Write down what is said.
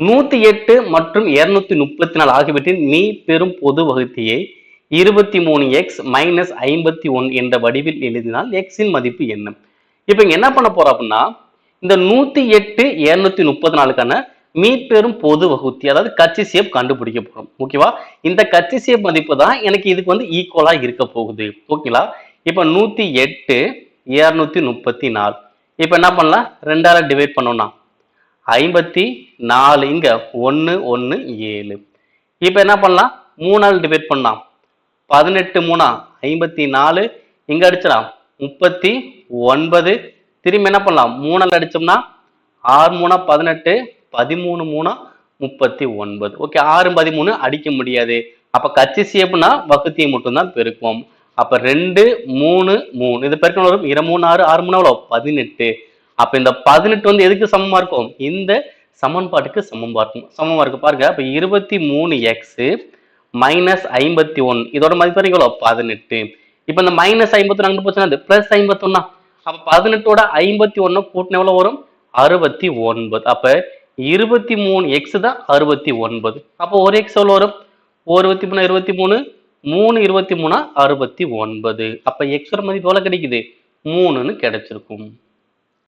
நூத்தி எட்டு மற்றும் இருநூத்தி முப்பத்தி நாலு ஆகியவற்றின் மீ பெரும் பொது வகுத்தியை இருபத்தி மூணு எக்ஸ் மைனஸ் ஐம்பத்தி ஒன் என்ற வடிவில் எழுதினால் எக்ஸின் மதிப்பு என்ன? இப்போ இங்க என்ன பண்ண போறோம் அப்படின்னா இந்த நூத்தி எட்டு இருநூத்தி முப்பத்தி நாலுக்கான மீப்பெரும் பொது வகுத்தி அதாவது கட்சி சேப் கண்டுபிடிக்க போறோம். ஓகேவா இந்த கட்சி சேப் மதிப்பு தான் எனக்கு இதுக்கு வந்து ஈக்குவலா இருக்க போகுது. ஓகேங்களா இப்போ நூத்தி எட்டு இருநூத்தி முப்பத்தி நாலு. இப்போ என்ன பண்ணலாம்? ரெண்டால டிவைட் பண்ணோம்னா ஐம்பத்தி நாலு இங்க ஒன்று ஒன்று ஏழு. இப்போ என்ன பண்ணலாம்? மூணால் டிவைட் பண்ணலாம். பதினெட்டு மூணா ஐம்பத்தி நாலு இங்க அடிச்சிடலாம். முப்பத்தி ஒன்பது திரும்பி என்ன பண்ணலாம்? மூணால் அடிச்சோம்னா ஆறு மூணா பதினெட்டு பதிமூணு மூணா முப்பத்தி ஒன்பது. ஓகே ஆறு பதிமூணு அடிக்க முடியாது. அப்ப கட்சி சேப்புனா வகுத்தியை மட்டும்தான் பெருக்கும் அப்ப ரெண்டு மூணு மூணு. இது பெருக்கணும் வரும். இரு மூணு ஆறு ஆறு மூணு எவ்வளோ பதினெட்டு. அப்ப இந்த பதினெட்டு வந்து எதுக்கு சமமா இருக்கும்? இந்த சமன்பாட்டுக்கு சமமா இருக்கும். சமமா இருக்கு பாருங்க. அப்ப இருபத்தி மூணு எக்ஸ் மைனஸ் ஐம்பத்தி ஒன் இதோட மதிப்பு எவ்வளோ பதினெட்டு. இப்போ இந்த மைனஸ் ஐம்பத்தி ஒன்று போச்சுன்னா அது பிளஸ் ஐம்பத்தொன்னா? அப்ப பதினெட்டோட ஐம்பத்தி ஒன்னு கூட்டின எவ்வளவு வரும்? அறுபத்தி ஒன்பது. அப்ப இருபத்தி மூணு எக்ஸ் தான் அறுபத்தி ஒன்பது. அப்போ ஒரு எக்ஸ் எவ்வளோ வரும்? ஒரு இருபத்தி மூணு இருபத்தி மூணு. மூணு இருபத்தி மூணா அறுபத்தி ஒன்பது. அப்ப எக்ஸோட மதிப்பு எவ்வளோ கிடைக்குது? மூணுன்னு கிடைச்சிருக்கும்.